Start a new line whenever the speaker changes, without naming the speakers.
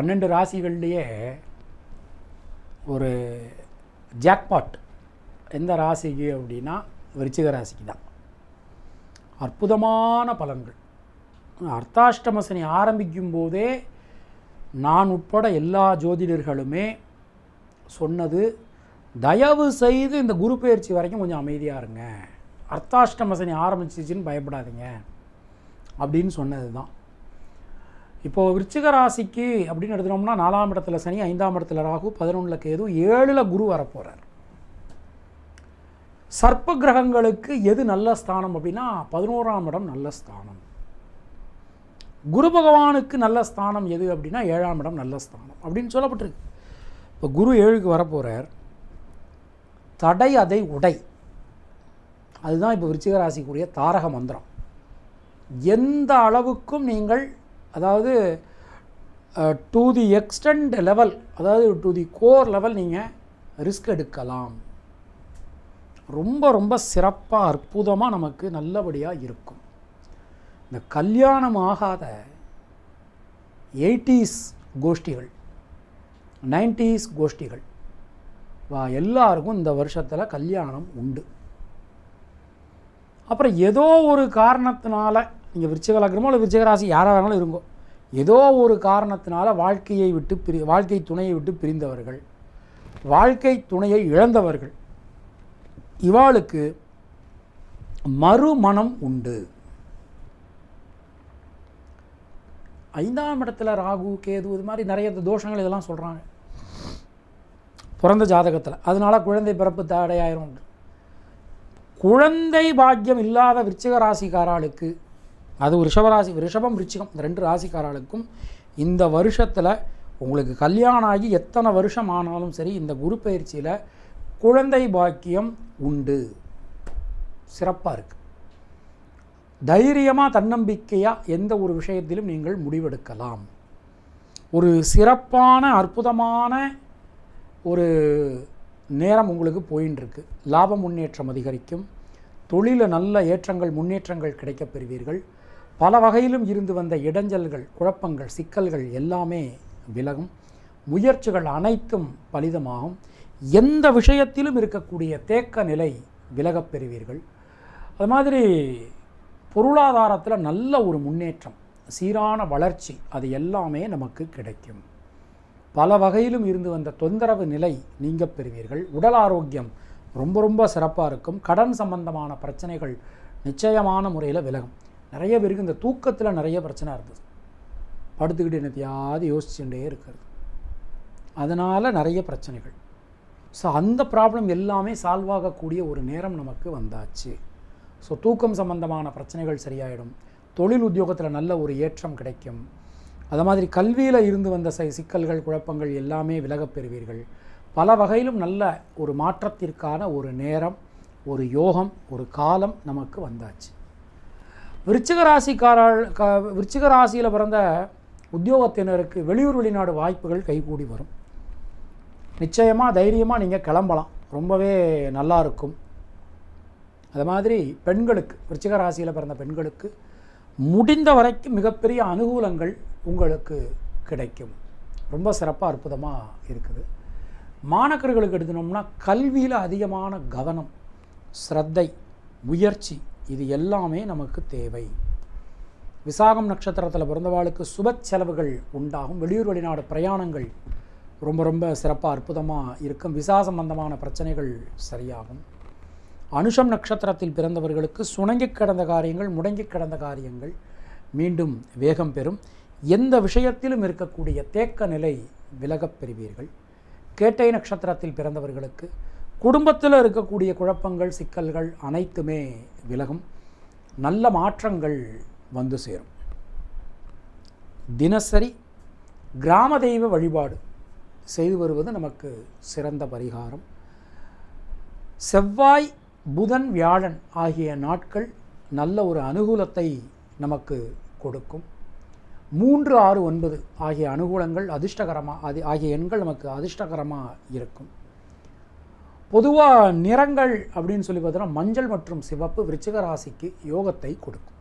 பன்னெண்டு ராசிகள்லேயே ஒரு ஜாக்பாட் எந்த ராசிக்கு அப்படின்னா விருச்சிக ராசிக்கு தான் அற்புதமான பலன்கள். அர்த்தாஷ்டம சனி ஆரம்பிக்கும் போதே நான் உட்பட எல்லா ஜோதிடர்களுமே சொன்னது தயவு செய்து இந்த குரு பயிற்சி வரைக்கும் கொஞ்சம் அமைதியாக இருங்க. அர்த்தாஷ்டம சனி ஆரம்பிச்சிச்சின்னு பயப்படாதீங்க. அப்படின்னு சொன்னது தான் இப்போது விருச்சிக ராசிக்கு அப்படின்னு எடுத்துனோம்னா நாலாம் இடத்துல சனி ஐந்தாம் இடத்துல ராகு பதினொன்றில் கேது ஏழில் குரு வரப்போகிறார் சர்ப்ப கிரகங்களுக்கு எது நல்ல ஸ்தானம் அப்படின்னா பதினோராம் இடம் நல்ல ஸ்தானம். குரு பகவானுக்கு நல்ல ஸ்தானம் எது அப்படின்னா ஏழாம் இடம் நல்ல ஸ்தானம் அப்படின்னு சொல்லப்பட்டிருக்கு. இப்போ குரு ஏழுக்கு வரப்போகிறார் தடை அதை உடை. அதுதான் இப்போ விருச்சிக ராசிக்குரிய தாரக மந்திரம். எந்த அளவுக்கும் நீங்கள் அதாவது டு தி எக்ஸ்டெண்ட் லெவல் அதாவது டு தி கோர் லெவல் நீங்கள் ரிஸ்க் எடுக்கலாம். ரொம்ப ரொம்ப சிறப்பாக அற்புதமாக நமக்கு நல்லபடியாக இருக்கும். இந்த கல்யாணம் ஆகாத எயிட்டிஸ் கோஷ்டிகள் நைன்டிஸ் கோஷ்டிகள் வா எல்லாருக்கும் இந்த வருஷத்தில் கல்யாணம் உண்டு. அப்புறம் ஏதோ ஒரு காரணத்தினால நீங்கள் விருச்சிக லக்னமோ இல்லை விருச்சிக ராசி யாராக வேணாலும் இருங்கோ. ஏதோ ஒரு காரணத்தினால வாழ்க்கையை விட்டு பிரி வாழ்க்கை துணையை விட்டு பிரிந்தவர்கள். வாழ்க்கை துணையை இழந்தவர்கள். இவாளுக்கு மறுமணம் உண்டு. ஐந்தாம் இடத்துல ராகு கேது இது மாதிரி நிறைய தோஷங்கள் இதெல்லாம் சொல்கிறாங்க பிறந்த ஜாதகத்தில். அதனால குழந்தை பிறப்பு தடையாயிரும் குழந்தை பாக்கியம் இல்லாத விருச்சிக ராசிக்காராளுக்கு அது ரிஷபராசி ரிஷபம் ரிச்சிகம் இந்த ரெண்டு ராசிக்காரர்களுக்கும் இந்த வருஷத்தில் உங்களுக்கு கல்யாணம் ஆகி எத்தனை வருஷம் ஆனாலும் சரி இந்த குரு பயிற்சியில் குழந்தை பாக்கியம் உண்டு. சிறப்பாக இருக்குது தைரியமாக தன்னம்பிக்கையாக எந்த ஒரு விஷயத்திலும் நீங்கள் முடிவெடுக்கலாம். ஒரு சிறப்பான அற்புதமான ஒரு நேரம் உங்களுக்கு போயின்னு இருக்கு லாப முன்னேற்றம் அதிகரிக்கும். தொழிலில் நல்ல ஏற்றங்கள் முன்னேற்றங்கள் கிடைக்கப் பெறுவீர்கள். பல வகையிலும் இருந்து வந்த இடைஞ்சல்கள் குழப்பங்கள் சிக்கல்கள் எல்லாமே விலகும். முயற்சிகள் அனைத்தும் பலிதமாகும். எந்த விஷயத்திலும் இருக்கக்கூடிய தேக்க நிலை விலகப் பெறுவீர்கள். அது மாதிரி பொருளாதாரத்தில் நல்ல ஒரு முன்னேற்றம் சீரான வளர்ச்சி அது எல்லாமே நமக்கு கிடைக்கும். பல வகையிலும் இருந்து வந்த தொந்தரவு நிலை நீங்க பெறுவீர்கள். உடல் ஆரோக்கியம் ரொம்ப ரொம்ப சிறப்பாக இருக்கும். கடன் சம்பந்தமான பிரச்சனைகள் நிச்சயமான முறையில் விலகும். நிறைய பேருக்கு இந்த தூக்கத்தில் நிறைய பிரச்சனை இருந்தது படுத்துக்கிட்டு என்னத்தையாவது யோசிச்சுட்டே இருக்கிறது. அதனால் நிறைய பிரச்சனைகள். ஸோ அந்த ப்ராப்ளம் எல்லாமே சால்வ் ஆகக்கூடிய ஒரு நேரம் நமக்கு வந்தாச்சு. ஸோ தூக்கம் சம்பந்தமான பிரச்சனைகள் சரியாயிடும். தொழில் உத்தியோகத்தில் நல்ல ஒரு ஏற்றம் கிடைக்கும். அது மாதிரி கல்வியில் இருந்து வந்த சி சிக்கல்கள் குழப்பங்கள் எல்லாமே விலகப் பெறுவீர்கள். பல வகையிலும் நல்ல ஒரு மாற்றத்திற்கான ஒரு நேரம் ஒரு யோகம் ஒரு காலம் நமக்கு வந்தாச்சு. விருச்சிக க விருச்சிக ராசியில் பிறந்த உத்தியோகத்தினருக்கு வெளியூர் வெளிநாடு வாய்ப்புகள் கைகூடி வரும். நிச்சயமாக தைரியமாக நீங்கள் கிளம்பலாம். ரொம்பவே நல்லா இருக்கும். அது மாதிரி பெண்களுக்கு விருச்சிக ராசியில் பிறந்த பெண்களுக்கு முடிந்த வரைக்கும் மிகப்பெரிய அனுகூலங்கள் உங்களுக்கு கிடைக்கும். ரொம்ப சிறப்பாக அற்புதமாக இருக்குது. மாணக்கர்களுக்கு எடுத்தினோம்னா கல்வியில் அதிகமான கவனம் ஸ்ரத்தை முயற்சி இது எல்லாமே நமக்கு தேவை. விசாகம் நட்சத்திரத்தில் பிறந்தவாளுக்கு சுப செலவுகள் உண்டாகும். வெளியூர் வெளிநாடு பிரயாணங்கள் ரொம்ப ரொம்ப சிறப்பாக அற்புதமாக இருக்கும். விசா சம்பந்தமான பிரச்சனைகள் சரியாகும். அனுஷம் நட்சத்திரத்தில் பிறந்தவர்களுக்கு சுணங்கி கிடந்த காரியங்கள் முடங்கி கிடந்த காரியங்கள் மீண்டும் வேகம் பெறும். எந்த விஷயத்திலும் இருக்கக்கூடிய தேக்க நிலை விலகப் பெறுவீர்கள். கேட்டை நட்சத்திரத்தில் பிறந்தவர்களுக்கு குடும்பத்தில் இருக்கக்கூடிய குழப்பங்கள் சிக்கல்கள் அனைத்துமே விலகும். நல்ல மாற்றங்கள் வந்து சேரும். தினசரி கிராம தெய்வ வழிபாடு செய்து வருவது நமக்கு சிறந்த பரிகாரம். செவ்வாய் புதன் வியாழன் ஆகிய நாட்கள் நல்ல ஒரு அனுகூலத்தை நமக்கு கொடுக்கும். மூன்று ஆறு ஒன்பது ஆகிய அனுகூலங்கள் அதிர்ஷ்டகரமாக அது ஆகிய எண்கள் நமக்கு அதிர்ஷ்டகரமாக இருக்கும். பொதுவாக நிறங்கள் அப்படின்னு சொல்லி பார்த்தோன்னா மஞ்சள் மற்றும் சிவப்பு விருச்சிக ராசிக்கு யோகத்தை கொடுக்கும்.